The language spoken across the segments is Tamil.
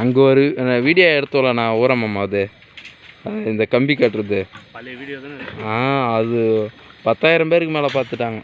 அங்கே ஒரு வீடியோ எடுத்தோம்ல நான் ஊரமாமா அது. இந்த கம்பி கட்டுறது. ஆ அது பத்தாயிரம் பேருக்கு மேலே பார்த்துட்டாங்க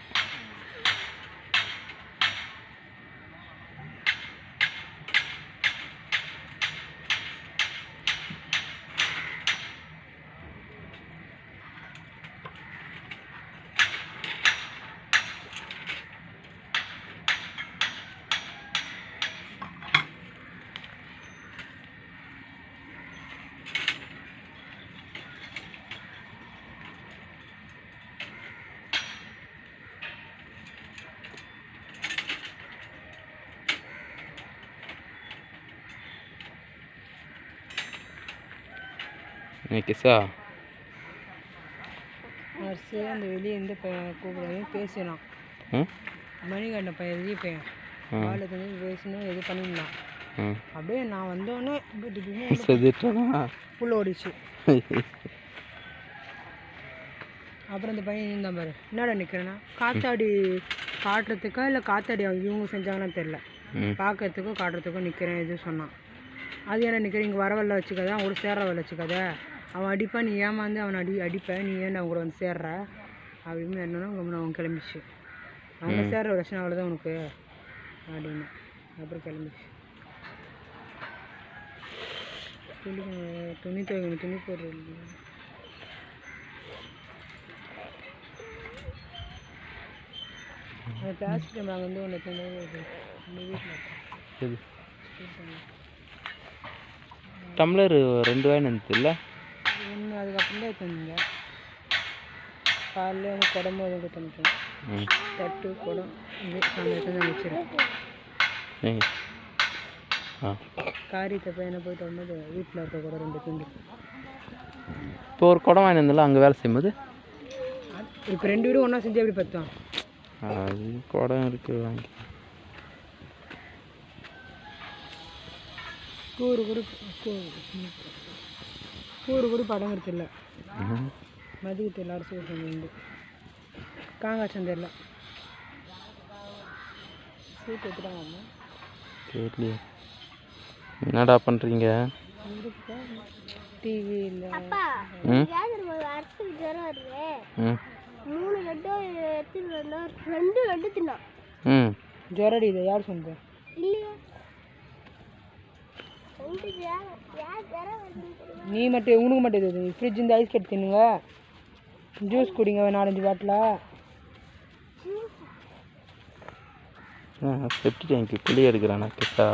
கிசா வரிசையாக அந்த வெளியே எந்த பையன் கூப்பிடுறதையும் பேசினான் மணிகண்ட பையன் வெளியே பையன். ஆ. காலை தண்ணி பேசணும் இது பண்ணியிருந்தான் ம் அப்படியே நான் வந்தோடனே புள்ள ஓடிச்சு அப்புறம் அந்த பையன் இருந்தான் பாரு. என்னடா நிற்கிறேன்னா காத்தாடி காட்டுறதுக்கா இல்லை காத்தாடி அவங்க இவங்க செஞ்சாங்கன்னு தெரில பார்க்கறதுக்கும் காட்டுறதுக்கும் நிற்கிறேன் இது சொன்னான். அது என்ன நிற்கிறேன் இங்கே வரவல்ல வச்சுக்காத அவன் கூட சேர்ற வேலை வச்சுக்காத? அவன் அடிப்பான் நீ ஏமாந்து அவன் அடி அடிப்ப நீ ஏன் அவங்க கூட வந்து சேர்ற? அப்படின்னு என்னன்னா அவன் கிளம்பிச்சு. அவங்க சேர்ற பிரச்சனை அவ்வளோதான் உனக்கு அப்படின்னு. அப்புறம் கிளம்பிச்சு. துணி துணி துவைக்கணும் துணி போடுறது அந்த பிளாஸ்டிக் நாங்கள் வந்து ஒன்று நம்ம வீட்டில் டம்ளர் ரெண்டு வேணும் இருந்துச்சுல்ல ஒன்று அதுக்கப்புறம் தான் எடுத்துருந்தீங்க காலையில் வந்து குடம்பு எதுவும் கொடுத்துருக்கேன் தட்டு குடம் எடுத்து தான் வச்சுருக்கேன் காரியத்தை பையனை போயிட்டு வரும்போது வீட்டில் இருக்க கூட ரெண்டு துண்டு. இப்போ ஒரு குடம் வாங்கி இருந்தல அங்கே வேலை செய்யும்போது? இப்போ ரெண்டு வீடும் ஒன்றா செஞ்சு எப்படி பார்த்தோம் அது குடம் இருக்கு வாங்கி. கூறு கூறு. கூறு கூறு படம் ம். மதியத்து எல்லாரும் சூடு செஞ்சு காங்காய் சந்தையில் சூட் எடுத்துட்டாங்க தெரியலையே என்னடா பண்ணுறீங்க வருது. ம். மூணு லட்டு எடுத்துட்டு ரெண்டு லட்டு தின்னான். ம். ஜுரடி இதை யார் சொன்னது? இல்லையா. நீ மட்டும் உனக்கு மட்டும் இது ஃப்ரிட்ஜ் இந்த ஐஸ் கட்டி தின்னுங்க. ஜூஸ் குடிங்க நாலஞ்சு பாட்டில் செப்டி டேங்க்கு குழி எடுக்கிறானா கிட்டா.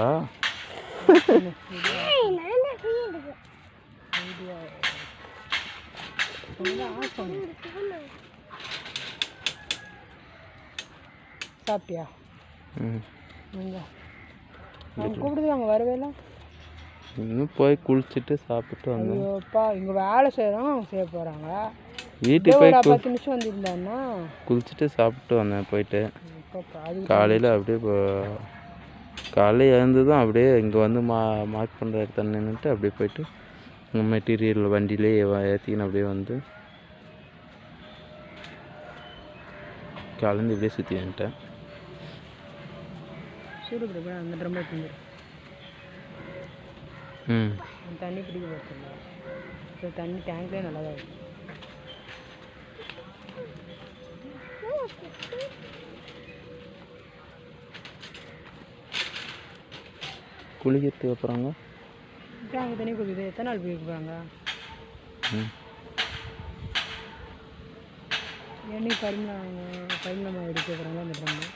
சாப்பிட்டியா? ம். கூப்பிடுது அங்கே வரவே இல்லை. இன்னும் போய் குளிச்சுட்டு சாப்பிட்டு வந்தோம் ஐயோப்பா இங்கே வேலை அவங்க செய்ய போகிறாங்க வீட்டுக்கு போய் பத்து நிமிஷம் வந்திருந்தான்னா? குளிச்சுட்டு சாப்பிட்டு வந்தேன் போயிட்டு. காலையில் அப்படியே இப்போ- காலையில் எழுந்ததும் அப்படியே இங்கே வந்து மா மார்க் பண்ணுற இடத்துல நின்றுட்டு அப்படியே போயிட்டு மெட்டீரியல் வண்டியிலே ஏற்றிக்கின்னு அப்படியே வந்து கலந்து இப்படியே சுற்றி வந்துட்டேன். சூடு அந்த தண்ணி பிடிக்க போகிறதில்ல ஸோ தண்ணி டேங்க்லேயே நல்லா தான் இருக்கு. குளிக்கிறதுக்கு அப்புறங்க டேங்க் தண்ணி குடிக்குது எத்தனை நாள் பிடிக்க போகிறாங்க ம். எண்ணெய் பரிமளம் பரிமளமாக எடுக்க போகிறாங்க அந்த ட்ரம்மு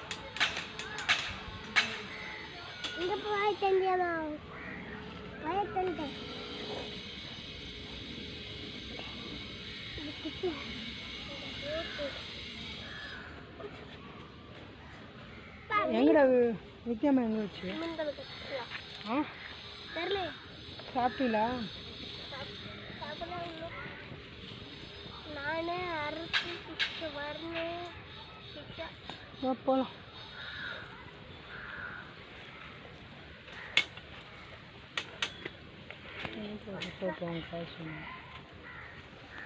இங்க போய் தந்தியாமா வயத்தந்தேன் எங்கடா வி- வித்யாம்மா எங்கே வச்சு? ஆ? சாப்பிட்டீங்களா? நானே அறுத்து வரணும் போகலாம்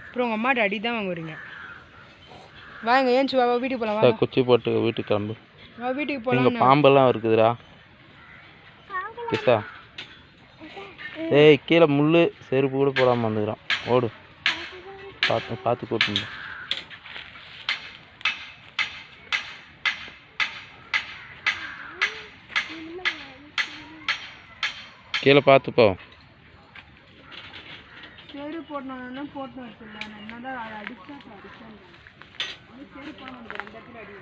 அப்புறம் உங்கள் அம்மாட்ட அடி தான் வாங்குறீங்க. வாங்க ஏன்ச்சு வா வீட்டுக்கு போகலாம் வா குச்சி போட்டு வீட்டுக்கு கிளம்பு. வா வீட்டுக்கு இங்கே போகலாம் பாம்பெல்லாம் இருக்குதுடா. கிசா ஏய் கீழே முள் செருப்பு கூட போடாமல் வந்துக்கிறான். ஓடு. பார்த்து பார்த்து கூப்பிட்டு கீழே பார்த்துப்போ செரு போட்டு வச்சிடலாம் என்னதான் அதை அடிச்சா அடிச்சா சரி போனோம் ரெண்டு இடத்துல அடி.